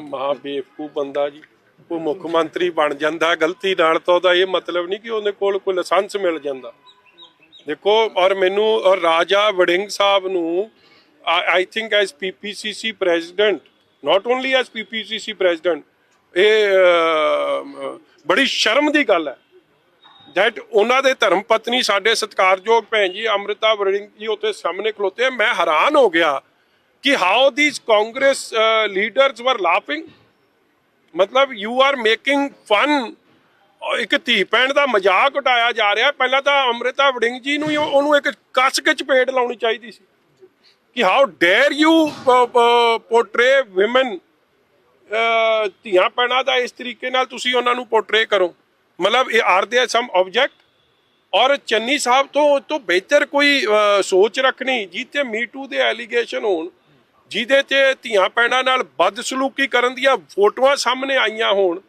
ਮਹਾ ਬੇਵਕੂ ਬੰਦਾ ਜੀ ਉਹ ਮੁੱਖ ਮੰਤਰੀ ਬਣ ਜਾਂਦਾ, ਗਲਤੀ ਨਾਲ ਤਾਂ ਉਹਦਾ ਇਹ ਮਤਲਬ ਨਹੀਂ ਕਿ ਉਹਦੇ ਕੋਲ ਕੋਈ ਲਾਇਸੈਂਸ ਮਿਲ ਜਾਂਦਾ। ਦੇਖੋ, ਔਰ ਮੈਨੂੰ, ਔਰ ਰਾਜਾ ਵੜਿੰਗ ਸਾਹਿਬ ਨੂੰ, I think as PPCC president, not only as PPCC president, ਇਹ ਬੜੀ ਸ਼ਰਮ ਦੀ ਗੱਲ ਹੈ। ਦੈਟ ਉਹਨਾਂ ਦੇ ਧਰਮ ਪਤਨੀ ਸਾਡੇ ਸਤਿਕਾਰਯੋਗ ਭੈਣ ਜੀ, ਅੰਮ੍ਰਿਤਾ ਵੜਿੰਗ ਜੀ ਉੱਥੇ ਸਾਹਮਣੇ ਖਲੋਤੇ, ਮੈਂ ਹੈਰਾਨ ਹੋ ਗਿਆ ਕਿ how these Congress leaders were laughing ਮਤਲਬ ਯੂ ਆਰ ਮੇਕਿੰਗ ਫਨ ਇੱਕ ਧੀ ਭੈਣ ਦਾ ਮਜ਼ਾਕ ਉਡਾਇਆ ਜਾ ਰਿਹਾ ਪਹਿਲਾਂ ਤਾਂ ਅੰਮ੍ਰਿਤਾ ਵੜਿੰਗ ਜੀ ਨੂੰ ਹੀ ਉਹਨੂੰ ਇੱਕ ਕੱਸ ਕੇ ਚਪੇੜ ਲਾਉਣੀ ਚਾਹੀਦੀ ਸੀ ਕਿ how dare you portray woman ਧੀਆਂ ਭੈਣਾਂ ਦਾ ਇਸ ਤਰੀਕੇ ਨਾਲ ਤੁਸੀਂ ਉਹਨਾਂ ਨੂੰ ਪੋਰਟਰੇ ਕਰੋ ਮਤਲਬ ਇਹ ਆਰ ਦੇ ਸਮ ਆਬਜੈਕਟ ਔਰ ਚੰਨੀ ਸਾਹਿਬ ਤੋਂ ਉਹ ਤੋਂ ਬਿਹਤਰ ਕੋਈ ਸੋਚ ਰੱਖਣੀ ਜਿੱਤੇ ਮੀਟੂ ਦੇ ਐਲੀਗੇਸ਼ਨ ਹੋਣ ਜਿਹਦੇ ਤੇ ਧੀਆਂ ਭੈਣਾਂ ਨਾਲ ਬਦਸਲੂਕੀ ਕਰਨ ਦੀਆਂ ਫੋਟੋਆਂ ਸਾਹਮਣੇ ਆਈਆਂ ਹੋਣ।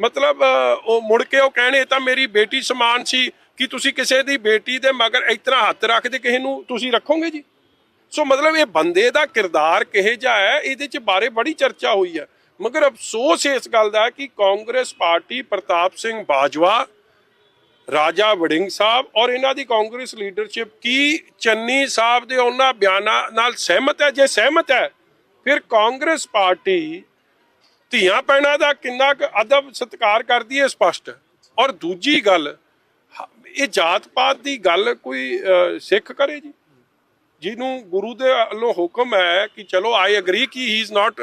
ਮਤਲਬ ਉਹ ਮੁੜ ਕੇ ਉਹ ਕਹਿਣੇ ਤਾਂ ਮੇਰੀ ਬੇਟੀ ਸਮਾਨ ਸੀ। ਕਿ ਤੁਸੀਂ ਕਿਸੇ ਦੀ ਬੇਟੀ ਦੇ ਮਗਰ ਇਸ ਤਰ੍ਹਾਂ ਹੱਥ ਰੱਖਦੇ ਕਿਸੇ ਨੂੰ? ਤੁਸੀਂ ਰੱਖੋਗੇ ਜੀ? ਸੋ ਮਤਲਬ ਇਹ ਬੰਦੇ ਦਾ ਕਿਰਦਾਰ ਕਿਹੇ ਜਿਹਾ ਹੈ, ਇਹਦੇ ਚ ਬਾਰੇ ਬੜੀ ਚਰਚਾ ਹੋਈ ਹੈ। ਮਗਰ ਅਫਸੋਸ ਇਸ ਗੱਲ ਦਾ ਕਿ ਕਾਂਗਰਸ ਪਾਰਟੀ ਪ੍ਰਤਾਪ ਸਿੰਘ ਬਾਜਵਾ ਰਾਜਾ ਵੜਿੰਗ ਸਾਹਿਬ ਔਰ ਇਹਨਾਂ ਦੀ ਕਾਂਗਰਸ ਲੀਡਰਸ਼ਿਪ ਕੀ ਚੰਨੀ ਸਾਹਿਬ ਦੇ ਉਹਨਾਂ ਬਿਆਨਾਂ ਨਾਲ ਸਹਿਮਤ ਹੈ? ਜੇ ਸਹਿਮਤ ਹੈ, ਫਿਰ ਕਾਂਗਰਸ ਪਾਰਟੀ ਧੀਆਂ ਪੈਣਾ ਦਾ ਕਿੰਨਾ ਕੁ ਅਦਬ ਸਤਿਕਾਰ ਕਰਦੀ ਹੈ ਸਪਸ਼ਟ। ਔਰ ਦੂਜੀ ਗੱਲ, ਇਹ ਜਾਤ ਪਾਤ ਦੀ ਗੱਲ ਕੋਈ ਸਿੱਖ ਕਰੇ ਜੀ? ਜਿਹਨੂੰ ਗੁਰੂ ਦੇ ਵੱਲੋਂ ਹੁਕਮ ਹੈ ਕਿ ਚਲੋ ਆਈ ਅਗਰੀ ਕਿ ਹੀ ਇਜ਼ ਨਾਟ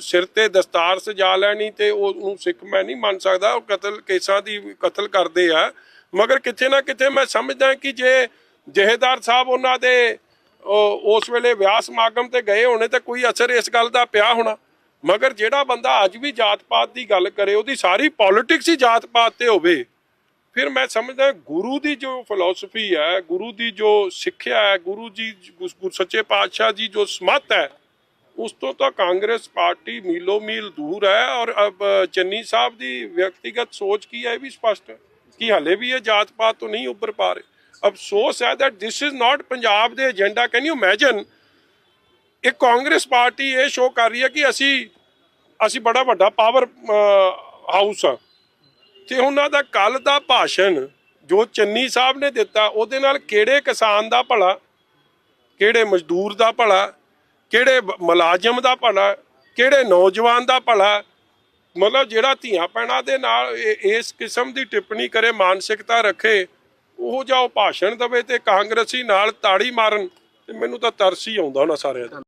ਸਿਰ ਤੇ ਦਸਤਾਰ ਸਜਾ ਲੈਣੀ ਤੇ ਉਹ ਉਹਨੂੰ ਸਿੱਖ ਮੈਂ ਨਹੀਂ ਮੰਨ ਸਕਦਾ, ਉਹ ਕਤਲ ਕੇਸਾਂ ਦੀ ਕਤਲ ਕਰਦੇ ਆ। ਮਗਰ ਕਿਤੇ ਨਾ ਕਿਤੇ ਮੈਂ ਸਮਝਦਾ ਕਿ ਜੇ ਜਹੇਦਾਰ ਸਾਹਿਬ ਉਹਨਾਂ ਦੇ ਉਸ ਵੇਲੇ ਵਿਆਹ ਸਮਾਗਮ ਤੇ ਗਏ ਹੋਣੇ ਤੇ ਕੋਈ ਅਸਰ ਇਸ ਗੱਲ ਦਾ ਪਿਆ ਹੋਣਾ। ਮਗਰ ਜਿਹੜਾ ਬੰਦਾ ਅੱਜ ਵੀ ਜਾਤ ਪਾਤ ਦੀ ਗੱਲ ਕਰੇ, ਉਹਦੀ ਸਾਰੀ ਪੋਲਿਟਿਕਸ ਹੀ ਜਾਤ ਪਾਤ ਤੇ ਹੋਵੇ। ਫਿਰ ਮੈਂ ਸਮਝਦਾ ਗੁਰੂ ਦੀ ਜੋ ਫਿਲਾਸਫੀ ਹੈ, ਗੁਰੂ ਦੀ ਜੋ ਸਿੱਖਿਆ ਹੈ, ਗੁਰੂ ਜੀ, ਗੁਰ ਸੱਚੇ ਪਾਤਸ਼ਾਹ ਜੀ ਜੋ ਸਮਤ ਹੈ ਉਸ ਤੋਂ ਤਾਂ ਕਾਂਗਰਸ ਪਾਰਟੀ ਮੀਲੋ ਮੀਲ ਦੂਰ ਹੈ ਔਰ ਅਬ ਚੰਨੀ ਸਾਹਿਬ ਦੀ ਵਿਅਕਤੀਗਤ ਸੋਚ ਕੀ ਹੈ ਇਹ ਵੀ ਸਪਸ਼ਟ ਹੈ ਕਿ ਹਲੇ ਵੀ ਇਹ ਜਾਤ ਪਾਤ ਤੋਂ ਨਹੀਂ ਉੱਪਰ ਪਾ ਰਹੇ। ਅਫਸੋਸ ਹੈ that this is not Punjab ਦੇ ਏਜੰਡਾ ਕੈਨ ਯੂ ਇਮੇਜਿਨ ਇਹ ਕਾਂਗਰਸ ਪਾਰਟੀ ਇਹ ਸ਼ੋਅ ਕਰ ਰਹੀ ਹੈ ਕਿ ਅਸੀਂ ਅਸੀਂ ਬੜਾ ਵੱਡਾ ਪਾਵਰ ਹਾਊਸ ਆ ਤੇ ਉਹਨਾਂ ਦਾ ਕੱਲ ਦਾ ਭਾਸ਼ਣ ਜੋ ਚੰਨੀ ਸਾਹਿਬ ਨੇ ਦਿੱਤਾ, ਉਹਦੇ ਨਾਲ ਕਿਹੜੇ ਕਿਸਾਨ ਦਾ ਭਲਾ, ਕਿਹੜੇ ਮਜ਼ਦੂਰ ਦਾ ਭਲਾ ਕਿਹੜੇ ਮੁਲਾਜ਼ਮ ਦਾ ਭਲਾ ਕਿਹੜੇ ਨੌਜਵਾਨ ਦਾ ਭਲਾ ਮਤਲਬ ਜਿਹੜਾ ਧੀਆਂ ਪੈਣਾ ਦੇ ਨਾਲ ਇਸ ਕਿਸਮ ਦੀ ਟਿੱਪਣੀ ਕਰੇ, ਮਾਨਸਿਕਤਾ ਰੱਖੇ, ਉਹ ਜਾਂ ਭਾਸ਼ਣ ਦਵੇ ਤੇ ਕਾਂਗਰਸੀ ਨਾਲ ਤਾੜੀ ਮਾਰਨ, ਤੇ ਮੈਨੂੰ ਤਾਂ ਤਰਸ ਹੀ ਆਉਂਦਾ ਉਹਨਾਂ ਸਾਰਿਆਂ ਦਾ